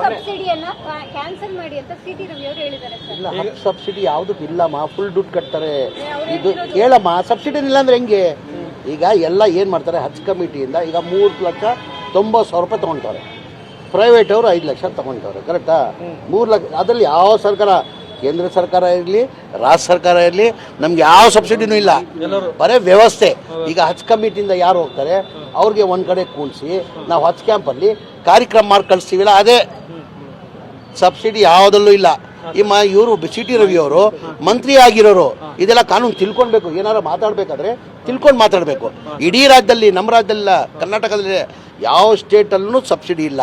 ಸಬ್ಸಿಡಿಯನ್ನ cancel ಮಾಡಿ ಅಂತ C T Ravi ಅವರು ಹೇಳಿದ್ದಾರೆ ಸರ್. ಇಲ್ಲ ಹತ್ತು ಸಬ್ಸಿಡಿ ಯಾವುದಕ್ಕೆ ಇಲ್ಲಮ್ಮ ಫುಲ್ ದುಡ್ಡು ಕಟ್ತಾರೆ. ಇದು ಕೇಳಮ್ಮ ಸಬ್ಸಿಡಿ ಇಲ್ಲ ಅಂದ್ರೆ ಹೆಂಗೆ? ಈಗ ಎಲ್ಲ ಏನು ಮಾಡ್ತಾರೆ ಹಜ್ ಕಮಿಟಿಯಿಂದ ಈಗ ಮೂರು ಲಕ್ಷ ತೊಂಬತ್ತು ಸಾವಿರ ರೂಪಾಯಿ ತೊಗೊಳ್ತಾರೆ ಪ್ರೈವೇಟ್ ಅವರು ಐದು ಲಕ್ಷ ತೊಗೊಳ್ತಾರೆ ಕರೆಕ್ಟಾ ಮೂರು ಲಕ್ಷ ಅದರಲ್ಲಿ ಯಾವ ಸರ್ಕಾರ? ಕೇಂದ್ರ ಸರ್ಕಾರ ಇರಲಿ ರಾಜ್ಯ ಸರ್ಕಾರ ಇರಲಿ ನಮ್ಗೆ ಯಾವ ಸಬ್ಸಿಡಿನೂ ಇಲ್ಲ. ಬರೀ ವ್ಯವಸ್ಥೆ. ಈಗ ಹಜ್ ಕಮಿಟಿಯಿಂದ ಯಾರು ಹೋಗ್ತಾರೆ ಅವ್ರಿಗೆ ಒಂದು ಕಡೆ ಕೂಡಿಸಿ ನಾವು ಹಜ್ ಕ್ಯಾಂಪಲ್ಲಿ ಕಾರ್ಯಕ್ರಮ ಮಾಡಿ ಕಳಿಸ್ತೀವಿಲ್ಲ ಅದೇ ಸಬ್ಸಿಡಿ ಯಾವುದಲ್ಲೂ ಇಲ್ಲ. ಇಮ್ಮ ಇವರು ಸಿ, ಟಿ ರವಿ ಅವರು, ಮಂತ್ರಿ ಆಗಿರೋರು, ಇದೆಲ್ಲ ಕಾನೂನು ತಿಳ್ಕೊಳ್ಬೇಕು. ಏನಾರು ಮಾತಾಡಬೇಕಾದ್ರೆ ತಿಳ್ಕೊಂಡು ಮಾತಾಡಬೇಕು. ಇಡೀ ರಾಜ್ಯದಲ್ಲಿ, ನಮ್ಮ ರಾಜ್ಯದಲ್ಲ, ಕರ್ನಾಟಕದಲ್ಲಿ ಯಾವ ಸ್ಟೇಟಲ್ಲೂ ಸಬ್ಸಿಡಿ ಇಲ್ಲ.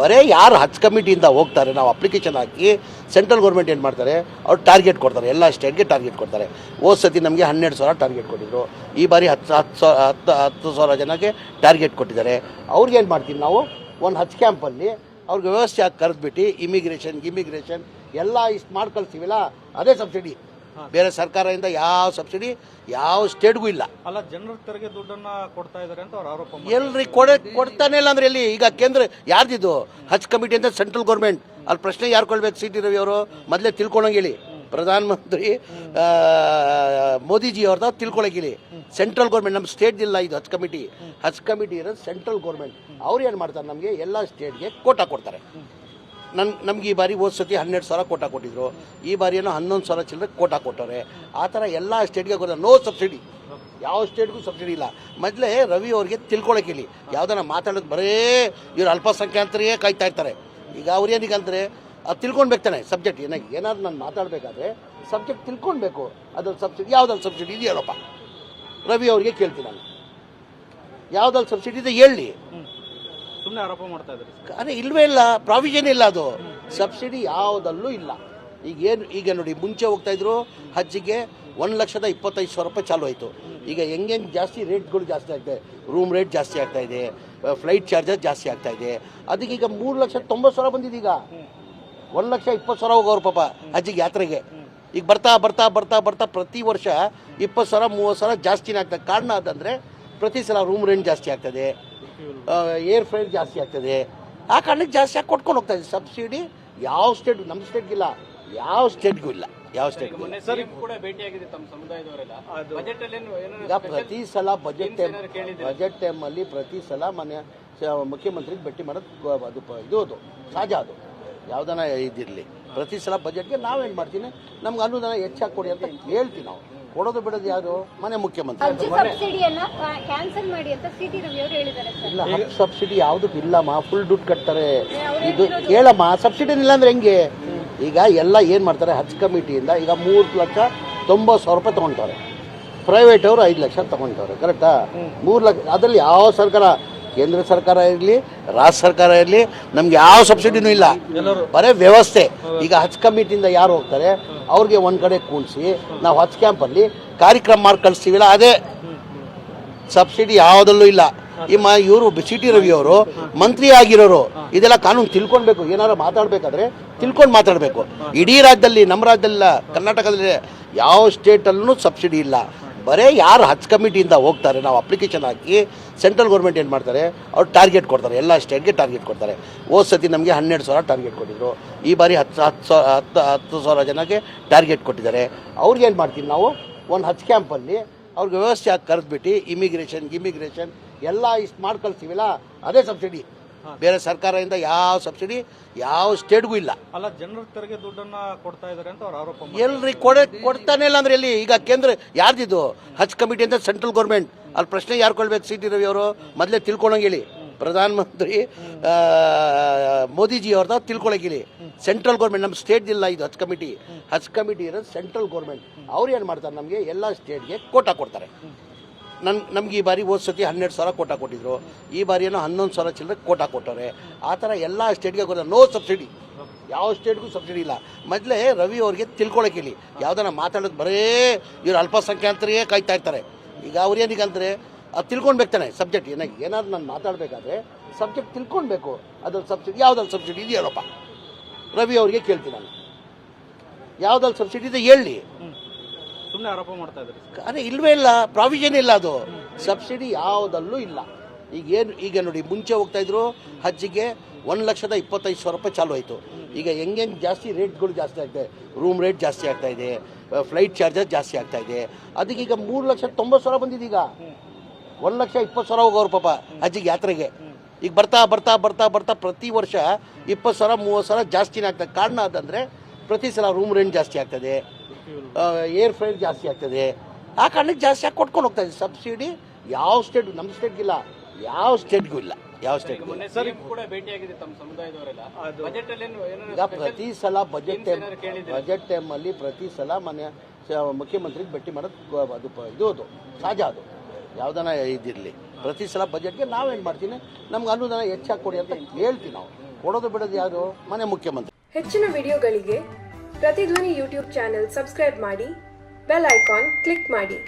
ಬರೇ ಯಾರು ಹಜ್ ಕಮಿಟಿಯಿಂದ ಹೋಗ್ತಾರೆ, ನಾವು ಅಪ್ಲಿಕೇಶನ್ ಹಾಕಿ ಸೆಂಟ್ರಲ್ ಗೌರ್ಮೆಂಟ್ ಏನು ಮಾಡ್ತಾರೆ, ಅವ್ರು ಟಾರ್ಗೆಟ್ ಕೊಡ್ತಾರೆ. ಎಲ್ಲ ಸ್ಟೇಟ್ಗೆ ಟಾರ್ಗೆಟ್ ಕೊಡ್ತಾರೆ. ಹೋದ ಸತಿ ನಮಗೆ ಹನ್ನೆರಡು ಸಾವಿರ ಟಾರ್ಗೆಟ್ ಕೊಟ್ಟಿದ್ರು. ಈ ಬಾರಿ ಹತ್ತು ಹತ್ತು ಸಾವಿರ ಹತ್ತು ಹತ್ತು ಸಾವಿರ ಜನಕ್ಕೆ ಟಾರ್ಗೆಟ್ ಕೊಟ್ಟಿದ್ದಾರೆ. ಅವ್ರಿಗೆ ಏನು ಮಾಡ್ತೀವಿ ನಾವು? ಒಂದು ಹತ್ತು ಕ್ಯಾಂಪಲ್ಲಿ ಅವ್ರಿಗೆ ವ್ಯವಸ್ಥೆ ಆಗಿ ಕರೆದ್ಬಿಟ್ಟು ಇಮಿಗ್ರೇಷನ್ ಇಮಿಗ್ರೇಷನ್ ಎಲ್ಲ ಇಷ್ಟು ಮಾಡಿ ಕಳಿಸ್ತೀವಲ್ಲ ಅದೇ ಸಬ್ಸಿಡಿ ಬೇರೆ ಸರ್ಕಾರದಿಂದ ಯಾವ ಸಬ್ಸಿಡಿ ಯಾವ ಸ್ಟೇಟ್ಗೂ ಇಲ್ಲ. ಅಲ್ಲ ಜನರ ತೆರಿಗೆ ದುಡ್ಡನ್ನ ಕೊಡ್ತಾ ಇದ್ದಾರೆ ಅಂತ ಅವ್ರ ಆರೋಪ. ಎಲ್ರಿ ಕೊಡ ಕೊಡ್ತಾನೆ ಇಲ್ಲ ಅಂದ್ರೆ ಎಲ್ಲಿ? ಈಗ ಕೇಂದ್ರ ಯಾರ್ದಿದು? ಹಜ್ ಕಮಿಟಿ ಅಂತ ಸೆಂಟ್ರಲ್ ಗೌರ್ಮೆಂಟ್ ಅಲ್ಲಿ ಪ್ರಶ್ನೆ ಯಾರು ಕೊಳ್ಬೇಕು ಸಿ ಟಿ ರವಿ ಅವರು ಮೊದಲೇ ತಿಳ್ಕೊಳಂಗೆ ಹೇಳಿ. ಪ್ರಧಾನಮಂತ್ರಿ ಮಂತ್ರಿ ಮೋದಿಜಿ ತಿಳ್ಕೊಳ್ಳೋಕೆ ಹೇಳಿ ಸೆಂಟ್ರಲ್ ಗೌರ್ಮೆಂಟ್ ನಮ್ಮ ಸ್ಟೇಟ್ ಇಲ್ಲ ಇದು, ಹಜ್ ಕಮಿಟಿ. ಹಜ್ ಕಮಿಟಿ ಇರೋದು ಸೆಂಟ್ರಲ್ ಗೌರ್ಮೆಂಟ್ ಅವ್ರು ಏನು ಮಾಡ್ತಾರೆ ನಮಗೆ? ಎಲ್ಲ ಸ್ಟೇಟ್ಗೆ ಕೋಟಾ ಕೊಡ್ತಾರೆ. ನನ್, ನಮ್ಗೆ ಈ ಬಾರಿ ಹೋದ ಸತಿ ಹನ್ನೆರಡು ಸಾವಿರ ಕೋಟ ಕೊಟ್ಟಿದ್ರು. ಈ ಬಾರಿ ಏನೋ ಹನ್ನೊಂದು ಸಾವಿರ ಚಿಲ್ಲರೆ ಕೋಟ ಕೊಟ್ಟವ್ರೆ. ಆ ಥರ ಎಲ್ಲ ಸ್ಟೇಟ್ಗೆ ಕೊಡ ನೋ ಸಬ್ಸಿಡಿ ಯಾವ ಸ್ಟೇಟ್ಗೂ ಸಬ್ಸಿಡಿ ಇಲ್ಲ. ಮೊದಲೇ ರವಿ ಅವ್ರಿಗೆ ತಿಳ್ಕೊಳ್ಳೋಕೆ ಹೇಳಿ ಯಾವ್ದಾನ ಮಾತಾಡೋದು ಬರೇ ಇವ್ರು ಅಲ್ಪಸಂಖ್ಯಾತರಿಗೆ ಕಾಯ್ತಾ ಇರ್ತಾರೆ. ಈಗ ಅವ್ರೇನಿಗೆ ಅಂದರೆ ಅದು ತಿಳ್ಕೊಳ್ಬೇಕು ತಾನೆ ಸಬ್ಜೆಕ್ಟ್ ಏನಾಗಿ ಏನಾದ್ರು ನಾನು ಮಾತಾಡಬೇಕಾದ್ರೆ ಸಬ್ಜೆಕ್ಟ್ ತಿಳ್ಕೊಳ್ಬೇಕು ಅದ್ರ ಸಬ್ಸಿಡಿ ಯಾವ್ದಾದ್ರು ಸಬ್ಸಿಡಿ ಇದೆಯಲ್ಲಪ್ಪ? ರವಿ ಅವರಿಗೆ ಕೇಳ್ತೀನಿ ನಾನು. ಯಾವ್ದಾದ್ರು ಸಬ್ಸಿಡಿ ಇದೆ ಹೇಳಿ. ಸುಮ್ಮನೆ ಆರೋಪ ಮಾಡ್ತಾ ಇದ್ದಾರೆ ಅರೆ ಇಲ್ವೇ ಇಲ್ಲ ಪ್ರಾವಿಷನ್ ಇಲ್ಲ ಅದು. ಸಬ್ಸಿಡಿ ಯಾವುದಲ್ಲೂ ಇಲ್ಲ. ಈಗ ಏನು ಈಗ ನೋಡಿ ಮುಂಚೆ ಹೋಗ್ತಾ ಇದ್ರು ಹಜ್ಜಿಗೆ ಒಂದು ಲಕ್ಷದ ಇಪ್ಪತ್ತೈದು ಸಾವಿರ ರೂಪಾಯಿ ಚಾಲು ಆಯಿತು. ಈಗ ಹೆಂಗೆಂಗೆ ಜಾಸ್ತಿ ರೇಟ್ಗಳು ಜಾಸ್ತಿ ಆಗ್ತಾಯಿದೆ ರೂಮ್ ರೇಟ್ ಜಾಸ್ತಿ ಆಗ್ತಾ ಇದೆ ಫ್ಲೈಟ್ ಚಾರ್ಜಸ್ ಜಾಸ್ತಿ ಆಗ್ತಾ ಇದೆ. ಅದಕ್ಕೆ ಈಗ ಮೂರು ಲಕ್ಷದ ತೊಂಬತ್ತು ಸಾವಿರ ಬಂದಿದೆ ಈಗ. ಒಂದು ಲಕ್ಷ ಇಪ್ಪತ್ತು ಸಾವಿರ ಹೋಗೋರು ಪಾಪ ಹಜ್ಜಿಗೆ ಯಾತ್ರೆಗೆ. ಈಗ ಬರ್ತಾ ಬರ್ತಾ ಬರ್ತಾ ಬರ್ತಾ ಪ್ರತಿ ವರ್ಷ ಇಪ್ಪತ್ತು ಸಾವಿರ ಮೂವತ್ತು ಸಾವಿರ ಜಾಸ್ತಿನೇ ಆಗ್ತದೆ. ಕಾರಣ ಅದಂದರೆ ಪ್ರತಿ ಸಲ ರೂಮ್ ರೆಂಟ್ ಜಾಸ್ತಿ ಆಗ್ತದೆ. ಏರ್ ಫೇರ್ ಜಾಸ್ತಿ ಆಗ್ತದೆ. ಆ ಕಾರಣಕ್ಕೆ ಜಾಸ್ತಿ ಆಗಿ ಕೊಟ್ಕೊಂಡು ಹೋಗ್ತಾ ಇದೆ ಸಬ್ಸಿಡಿ ಯಾವ ಸ್ಟೇಟ್ ನಮ್ಮ ಸ್ಟೇಟ್ಗಿಲ್ಲ ಯಾವ ಸ್ಟೇಟ್ಗೂ ಇಲ್ಲ. ಯಾವ ಸ್ಟೇಟ್ಗೂ ಇಲ್ಲ. ಯಾವ ಕೂಡ ಭೇಟಿಯಾಗಿದೆ ತಮ್ಮ ಸಮುದಾಯದವರೆಲ್ಲ. ಬಜೆಟ್ ಅಲ್ಲಿ ಏನು ಈಗ ಪ್ರತಿ ಸಲ ಬಜೆಟ್ ಟೈಮ್? ಬಜೆಟ್ ಟೈಮಲ್ಲಿ ಪ್ರತಿ ಸಲ ಮನೆ ಮುಖ್ಯಮಂತ್ರಿಗೆ ಭೇಟಿ ಮಾಡೋದು ಅದು ಪ- ಇದು ಅದು. ಸಹಜ ಅದು. ಯಾವ್ದಾನ ಇದಿರಲಿ. ಪ್ರತಿ ಸಲ ಬಜೆಟ್ಗೆ ನಾವೇನು ಮಾಡ್ತೀನಿ? ನಮ್ಗೆ ಅನುದಾನ ಹೆಚ್ಚಾಗಿ ಕೊಡಿ ಅಂತ ಹೇಳ್ತೀವಿ ನಾವು. ಕೊಡೋದು ಬಿಡೋದು ಯಾರು? ಮನೆ ಮುಖ್ಯಮಂತ್ರಿ. ಇಲ್ಲ ಸಬ್ಸಿಡಿ ಯಾವ್ದು ಇಲ್ಲಮ್ಮ ಫುಲ್ ದುಡ್ಡು ಕಟ್ತಾರೆ. ಇದು ಕೇಳಮ್ಮ ಸಬ್ಸಿಡಿ ಇಲ್ಲ ಅಂದ್ರೆ ಹೆಂಗೆ? ಈಗ ಎಲ್ಲ ಏನು ಮಾಡ್ತಾರೆ? ಹಜ್ ಕಮಿಟಿಯಿಂದ ಈಗ ಮೂರು ಲಕ್ಷ ತೊಂಬತ್ತು ಸಾವಿರ ರೂಪಾಯಿ ತೊಗೊಳ್ತಾರೆ ಪ್ರೈವೇಟ್ ಅವರು ಐದು ಲಕ್ಷ ತೊಗೊಳ್ತಾರೆ ಕರೆಕ್ಟಾ ಮೂರು ಲಕ್ಷ ಅದರಲ್ಲಿ ಯಾವ ಸರ್ಕಾರ ಕೇಂದ್ರ ಸರ್ಕಾರ ಇರಲಿ ರಾಜ್ಯ ಸರ್ಕಾರ ಇರಲಿ ನಮ್ಗೆ ಯಾವ ಸಬ್ಸಿಡಿನೂ ಇಲ್ಲ. ಬರೀ ವ್ಯವಸ್ಥೆ. ಈಗ ಹಚ್ ಕಮಿಟಿಯಿಂದ ಯಾರು ಹೋಗ್ತಾರೆ? ಅವ್ರಿಗೆ ಒಂದು ಕಡೆ ಕೂಡಿಸಿ ನಾವು ಹಜ್ ಕ್ಯಾಂಪಲ್ಲಿ ಕಾರ್ಯಕ್ರಮ ಮಾಡಿ ಕಳಿಸ್ತೀವಿಲ್ಲ ಅದೇ ಸಬ್ಸಿಡಿ ಯಾವುದಲ್ಲೂ ಇಲ್ಲ. ಇಮ್ಮ ಇವರು ಸಿ ಟಿ ರವಿ ಅವರು ಮಂತ್ರಿ ಆಗಿರೋರು ಇದೆಲ್ಲ ಕಾನೂನು ತಿಳ್ಕೊಳ್ಬೇಕು. ಏನಾರು ಮಾತಾಡಬೇಕಾದ್ರೆ ತಿಳ್ಕೊಂಡು ಮಾತಾಡಬೇಕು. ಇಡೀ ರಾಜ್ಯದಲ್ಲಿ ನಮ್ಮ ರಾಜ್ಯದಲ್ಲ ಕರ್ನಾಟಕದಲ್ಲಿ ಯಾವ ಸ್ಟೇಟಲ್ಲೂ ಸಬ್ಸಿಡಿ ಇಲ್ಲ. ಬರೇ ಯಾರು ಹಚ್ ಕಮಿಟಿಯಿಂದ ಹೋಗ್ತಾರೆ ನಾವು ಅಪ್ಲಿಕೇಶನ್ ಹಾಕಿ ಸೆಂಟ್ರಲ್ ಗೌರ್ಮೆಂಟ್ ಏನು ಮಾಡ್ತಾರೆ? ಅವ್ರು ಟಾರ್ಗೆಟ್ ಕೊಡ್ತಾರೆ. ಎಲ್ಲ ಸ್ಟೇಟ್ಗೆ ಟಾರ್ಗೆಟ್ ಕೊಡ್ತಾರೆ. ಹೋದ ಸತಿ ನಮಗೆ ಹನ್ನೆರಡು ಸಾವಿರ ಟಾರ್ಗೆಟ್ ಕೊಟ್ಟಿದ್ರು. ಈ ಬಾರಿ ಹತ್ತು ಹತ್ತು ಸಾವಿರ ಹತ್ತು ಹತ್ತು ಸಾವಿರ ಜನಕ್ಕೆ ಟಾರ್ಗೆಟ್ ಕೊಟ್ಟಿದ್ದಾರೆ. ಅವ್ರಿಗೆ ಏನು ಮಾಡ್ತೀವಿ ನಾವು? ಒಂದು ಹತ್ತು ಕ್ಯಾಂಪಲ್ಲಿ ಅವ್ರಿಗೆ ವ್ಯವಸ್ಥೆ ಆಗಿ ಕರೆದ್ಬಿಟ್ಟು ಇಮಿಗ್ರೇಷನ್ ಇಮಿಗ್ರೇಷನ್ ಎಲ್ಲ ಇಷ್ಟು ಮಾಡಿ ಕಳಿಸ್ತೀವಿಲ್ಲ ಅದೇ ಸಬ್ಸಿಡಿ ಬೇರೆ ಸರ್ಕಾರದಿಂದ ಯಾವ ಸಬ್ಸಿಡಿ ಯಾವ ಸ್ಟೇಟ್ಗೂ ಇಲ್ಲ. ಅಲ್ಲ ಜನರ ತೆರಿಗೆ ದುಡ್ಡನ್ನ ಕೊಡ್ತಾ ಇದ್ದಾರೆ ಅಂತ ಅವ್ರು ಆರೋಪ. ಎಲ್ರಿ ಕೊಡ ಕೊಡ್ತಾನೆ ಇಲ್ಲ ಅಂದ್ರೆ ಎಲ್ಲಿ? ಈಗ ಕೇಂದ್ರ ಯಾರ್ದಿದು ಹಜ್ ಕಮಿಟಿ ಅಂತ ಸೆಂಟ್ರಲ್ ಗೌರ್ಮೆಂಟ್. ಅಲ್ಲಿ ಪ್ರಶ್ನೆ ಯಾರು ಕೊಳ್ಬೇಕು ಸಿ ಟಿ ರವಿ ಅವರು ಮೊದಲೇ ತಿಳ್ಕೊಳಂಗೆ ಹೇಳಿ. ಪ್ರಧಾನಮಂತ್ರಿ ಮೋದಿಜಿ ತಿಳ್ಕೊಳ್ಳೋಕೆ ಹೇಳಿ. ಸೆಂಟ್ರಲ್ ಗೌರ್ಮೆಂಟ್ ನಮ್ಮ ಸ್ಟೇಟ್ ಇಲ್ಲ ಇದು ಹಜ್ ಕಮಿಟಿ. ಹಜ್ ಕಮಿಟಿ ಇರೋದು ಸೆಂಟ್ರಲ್ ಗೌರ್ಮೆಂಟ್. ಅವ್ರು ಏನು ಮಾಡ್ತಾರೆ ನಮಗೆ? ಎಲ್ಲ ಸ್ಟೇಟ್ಗೆ ಕೋಟಾ ಕೊಡ್ತಾರೆ. ನನ್, ನಮ್ಗೆ ಈ ಬಾರಿ ಹೋದ ಸತಿ ಹನ್ನೆರಡು ಸಾವಿರ ಕೋಟಾ ಕೊಟ್ಟಿದ್ರು. ಈ ಬಾರಿ ಏನೋ ಹನ್ನೊಂದು ಸಾವಿರ ಚಿಲ್ಲರೆ ಕೋಟಾ ಕೊಟ್ಟವ್ರೆ. ಆ ಥರ ಎಲ್ಲ ಸ್ಟೇಟ್ಗೆ ಕೊಡ ನೋ ಸಬ್ಸಿಡಿ. ಯಾವ ಸ್ಟೇಟ್ಗೂ ಸಬ್ಸಿಡಿ ಇಲ್ಲ. ಮೊದಲೇ ರವಿ ಅವ್ರಿಗೆ ಇಲ್ಲಿ ಯಾವ್ದಾನ ಮಾತಾಡೋದು ಬರೇ ಇವ್ರು ಅಲ್ಪಸಂಖ್ಯಾತರಿಗೆ ಕಾಯ್ತಾ ಇರ್ತಾರೆ. ಈಗ ಅವ್ರು ಅಂದರೆ ಅದು ತಿಳ್ಕೊಳ್ಬೇಕು ತಾನೆ ಸಬ್ಜೆಕ್ಟ್ ಏನಾಗಿ? ಏನಾದ್ರು ನಾನು ಮಾತಾಡಬೇಕಾದ್ರೆ ಸಬ್ಜೆಕ್ಟ್ ತಿಳ್ಕೊಳ್ಬೇಕು ಅದ್ರ ಸಬ್ಸಿಡಿ ಯಾವ್ದಾದ್ರು ಸಬ್ಸಿಡಿ ಇದೆಯಲ್ಲಪ್ಪ? ರವಿ ಅವರಿಗೆ ಕೇಳ್ತೀನಿ ನಾನು. ಯಾವ್ದಾದ್ರು ಸಬ್ಸಿಡಿ ಇದೆ ಹೇಳಿ. ಸುಮ್ಮನೆ ಆರೋಪ ಮಾಡ್ತಾ ಇದ್ದಾರೆ ಅದೇ ಇಲ್ವೇ ಇಲ್ಲ ಪ್ರಾವಿಷನ್ ಇಲ್ಲ ಅದು. ಸಬ್ಸಿಡಿ ಯಾವುದಲ್ಲೂ ಇಲ್ಲ. ಈಗೇನು ಈಗ ನೋಡಿ ಮುಂಚೆ ಹೋಗ್ತಾ ಇದ್ರು ಹಜ್ಜಿಗೆ ಒಂದು ಲಕ್ಷದ ಇಪ್ಪತ್ತೈದು ಸಾವಿರ ರೂಪಾಯಿ ಚಾಲು ಆಯಿತು. ಈಗ ಹೆಂಗೆ ಜಾಸ್ತಿ ರೇಟ್ಗಳು ಜಾಸ್ತಿ ಆಗ್ತಾಯಿದೆ ರೂಮ್ ರೇಟ್ ಜಾಸ್ತಿ ಆಗ್ತಾ ಇದೆ ಫ್ಲೈಟ್ ಚಾರ್ಜಸ್ ಜಾಸ್ತಿ ಆಗ್ತಾ ಇದೆ. ಅದಕ್ಕೆ ಈಗ ಮೂರು ಲಕ್ಷ ತೊಂಬತ್ತು ಸಾವಿರ ಬಂದಿದೆ ಈಗ. ಒಂದು ಲಕ್ಷ ಇಪ್ಪತ್ತು ಸಾವಿರ ಹೋಗೋರು ಪಾಪ ಅಜ್ಜಿಗೆ, ಯಾತ್ರೆಗೆ. ಈಗ ಬರ್ತಾ ಬರ್ತಾ ಬರ್ತಾ ಬರ್ತಾ ಪ್ರತಿ ವರ್ಷ ಇಪ್ಪತ್ತು ಸಾವಿರ, ಮೂವತ್ತು ಸಾವಿರ ಜಾಸ್ತಿನೇ ಆಗ್ತದೆ ಕಾರಣ ಅದಂದರೆ ಪ್ರತಿ ಸಲ ರೂಮ್ ರೆಂಟ್ ಜಾಸ್ತಿ ಆಗ್ತದೆ ಏರ್ ಫೇರ್ ಜಾಸ್ತಿ ಆಗ್ತದೆ. ಆ ಕಾರಣಕ್ಕೆ ಜಾಸ್ತಿ ಆಗಿ ಕೊಟ್ಕೊಂಡು ಹೋಗ್ತಾ ಇದೆ. ಸಬ್ಸಿಡಿ ಯಾವ ಸ್ಟೇಟ್ ನಮ್ಮ ಸ್ಟೇಟ್ಗಿಲ್ಲ ಯಾವ ಸ್ಟೇಟ್ಗೂ ಇಲ್ಲ. ಯಾವ ಸ್ಟೇಟ್ ಇಲ್ಲ ಮೊನ್ನೆ ಸಿಎಂ ಕೂಡ ತಮ್ಮ ಸಮುದಾಯದವರೆಲ್ಲ. ಬಜೆಟ್ ಅಲ್ಲಿ ಏನು ಈಗ ಪ್ರತಿ ಸಲ ಬಜೆಟ್ ಟೈಮ್? ಬಜೆಟ್ ಟೈಮಲ್ಲಿ ಪ್ರತಿ ಸಲ ಮನೆ ಮುಖ್ಯಮಂತ್ರಿಗೆ ಭೇಟಿ ಮಾಡೋದು ಅದು ಇದು ಅದು ಸಹಜ ಅದು. ಯಾವುದನ್ನ ಇದಿರಲಿ. ಪ್ರತಿ ಸಲ ಬಜೆಟ್ಗೆ ನಾವೇನು ಮಾಡ್ತೀನಿ ನಮ್ಗೆ ಅನುದಾನ ಹೆಚ್ಚಾಗಿ ಕೊಡಿ ಅಂತ ಹೇಳ್ತೀವಿ ನಾವು. ಕೊಡೋದು ಬಿಡೋದು ಯಾರು? ಮನೆ ಮುಖ್ಯಮಂತ್ರಿ. ಹೆಚ್ಚಿನ ವಿಡಿಯೋಗಳಿಗೆ ಪ್ರತಿಧ್ವನಿ ಯೂಟ್ಯೂಬ್ ಚಾನೆಲ್ ಸಬ್ಸ್ಕ್ರೈಬ್ ಮಾಡಿ ಬೆಲ್ ಐಕಾನ್ ಕ್ಲಿಕ್ ಮಾಡಿ.